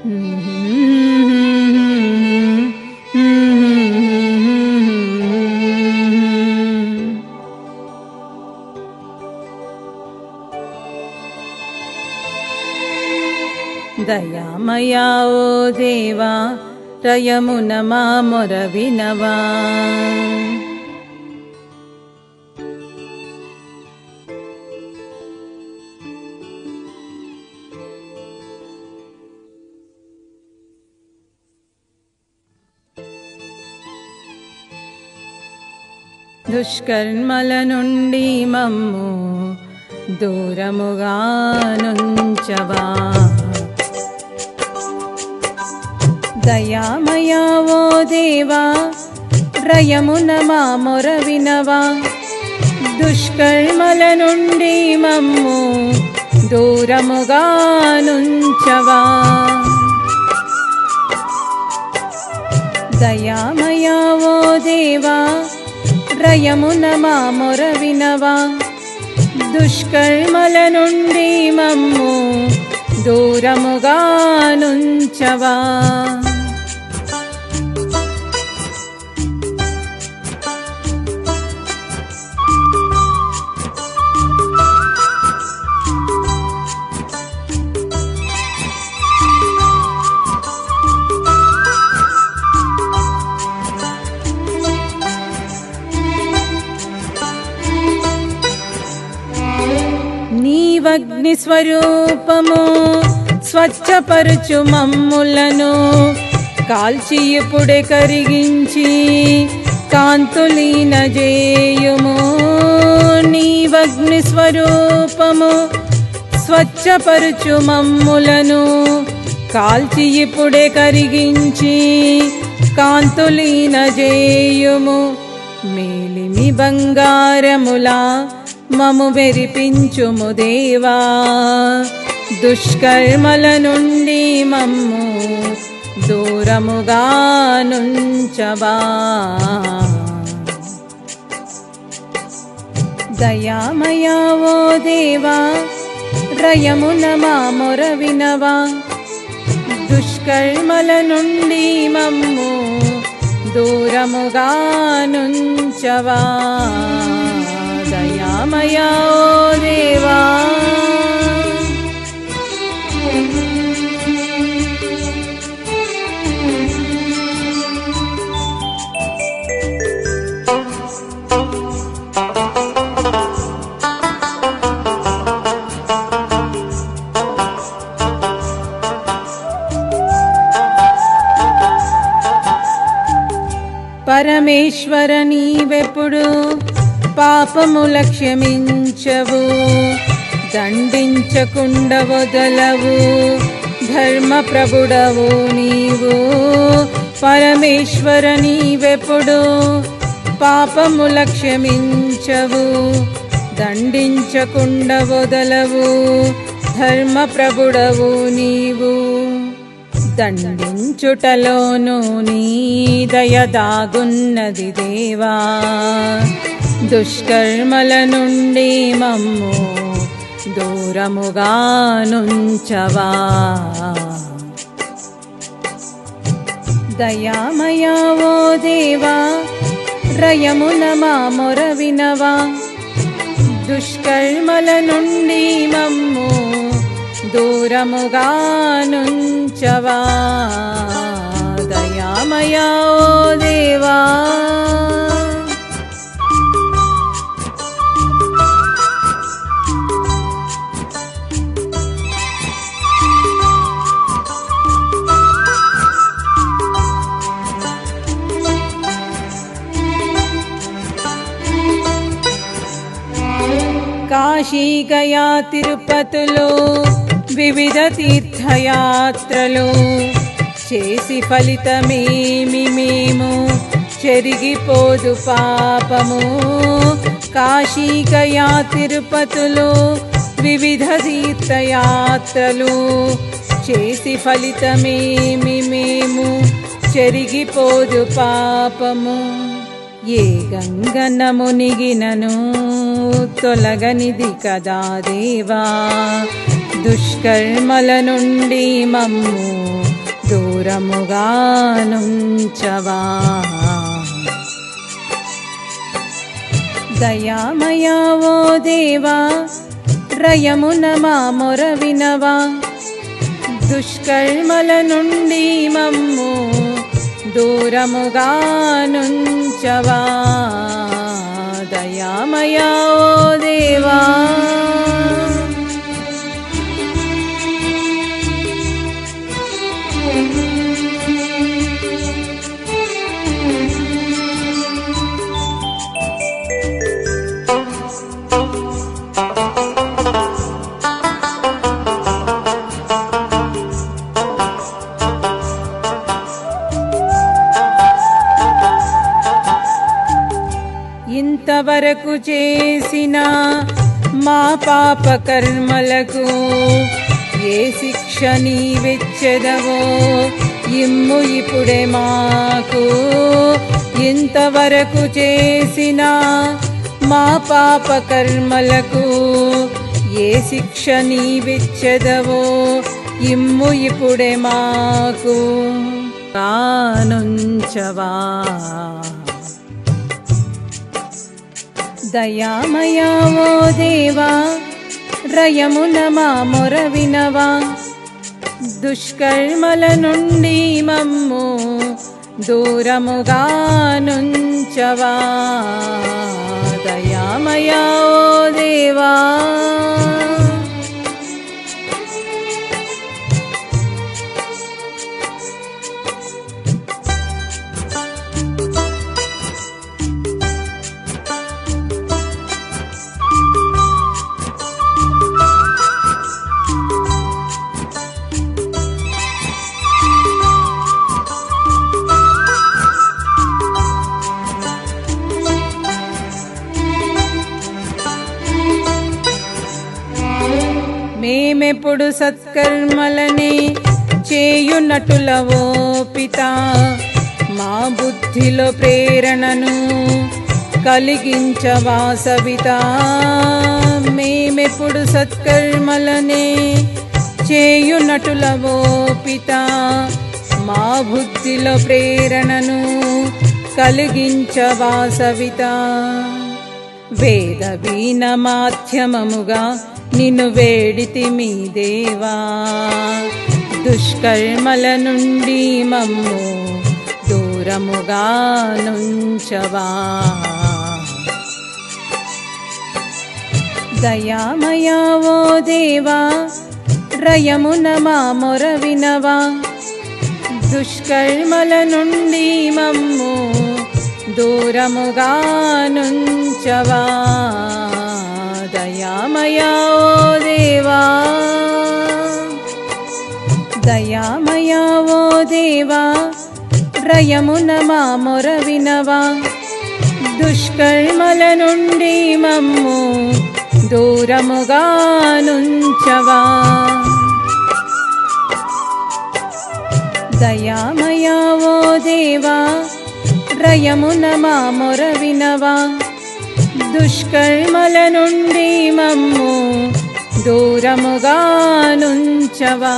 दयामया ओ देवा त्रयमुनमा मरविनवा దుష్కర్మల నుండి మమ్ము దూరముగా నుంచవా. దయామయా ఓ దేవా రయమున మా మొర వినవా. దుష్కర్మల నుండి మమ్ము దూరముగా నుంచవా. దయామయా ఓ దేవా రయమున మా మొర వినవా. దుష్కర్మల నుండి మమ్ము దూరముగా నుంచవా. నీవగ్ని స్వరూపము స్వచ్ఛపరచు మమ్ములను. కాల్చి ఇప్పుడే కరిగించి కాంతులీన జేయుము. నీవగ్ని స్వరూపము స్వచ్ఛపరచు మమ్ములను. కాల్చి ఇప్పుడే కరిగించి కాంతులీన జేయుము. మేలిమి బంగారములా మము వెరిపించుము దేవా. దుష్కర్మల నుండి మమ్ము దూరముగా నుంచవా. దయామయా ఓ దేవా రయమున మా మొర వినవా. దుష్కర్మల నుండి మమ్ము దూరముగా నుంచవా. దయామయా ఓ దేవా. పరమేశ్వర నీవెప్పుడు పాపముల క్షమించవు దండించకుండ వదలవు ధర్మ ప్రభుడవు నీవు పరమేశ్వర నీవెప్పుడు పాపముల క్షమించవు దండించకుండ వదలవు ధర్మ ప్రభుడవు నీవు. దండించుటలోనూ నీ దయదాగున్నది దేవా దుష్కర్మల నుండి మమ్ము దూరముగా నుంచవా దయామయా ఓ దేవా రయమున మా మొర వినవా. దుష్కర్మల నుండి మమ్ము దూరముగా నుంచవా దయామయా ఓ దేవా కాశీ గయా తిరుపతులు వివిధ తీర్థయాత్రలు. చేసి ఫలితమేమి మేము? చెరిగిపోదు పాపము. కాశీ గయా తిరుపతులు వివిధ తీర్థయాత్రలు. చేసి ఫలితమేమి మేము? చెరిగిపోదు పాపము. ఏ గంగన మునిగినను తొలగనిది కదా దేవా. దుష్కర్మల నుండి మమ్ము దూరముగా నుంచవా. దయామయా ఓ దేవా రయమున మా మొర వినవా. దుష్కర్మల నుండి మమ్ము దూరముగా నుంచవా. దయామయా ఓ దేవా వరకు చేసిన మా పాప కర్మలకు ఏ శిక్ష నీవెచ్చదవో ఇమ్ము ఇప్పుడే మాకు. ఇంతవరకు చేసిన మా పాప కర్మలకు ఏ శిక్ష నీవెచ్చదవో ఇమ్ము ఇప్పుడే మాకు. కానుంచవా దయామయా ఓ దేవా రయమున మా మొర వినవా. దుష్కర్మల నుండి మమ్ము దూరముగా నుంచవా. మేమెప్పుడు సత్కర్మలనే చేయునటులవో పిత మా బుద్ధిలో ప్రేరణను కలిగించవా సవిత మేమెప్పుడు సత్కర్మలనే చేయునటులవో పిత మా బుద్ధిలో ప్రేరణను కలిగించవా సవిత వేద వీణ మాధ్యమముగా నిన్ను వేడితి మీ దేవా. దుష్కర్మల నుండి మమ్ము దూరముగా నుంచవా. దయామయా ఓ దేవా రయమున మా మొర వినవా. దుష్కర్మల నుండి మమ్ము దూరముగా నుంచవా. దయామయా ఓ దేవా. దయామయా ఓ దేవా రయమున మా మొర వినవా. దుష్కర్మల నుండి మమ్ము దూరముగా నుంచవా. దయామయా ఓ దేవా రయమున మా మొర వినవా. దుష్కర్మల నుండి మమ్ము దూరముగా నుంచవా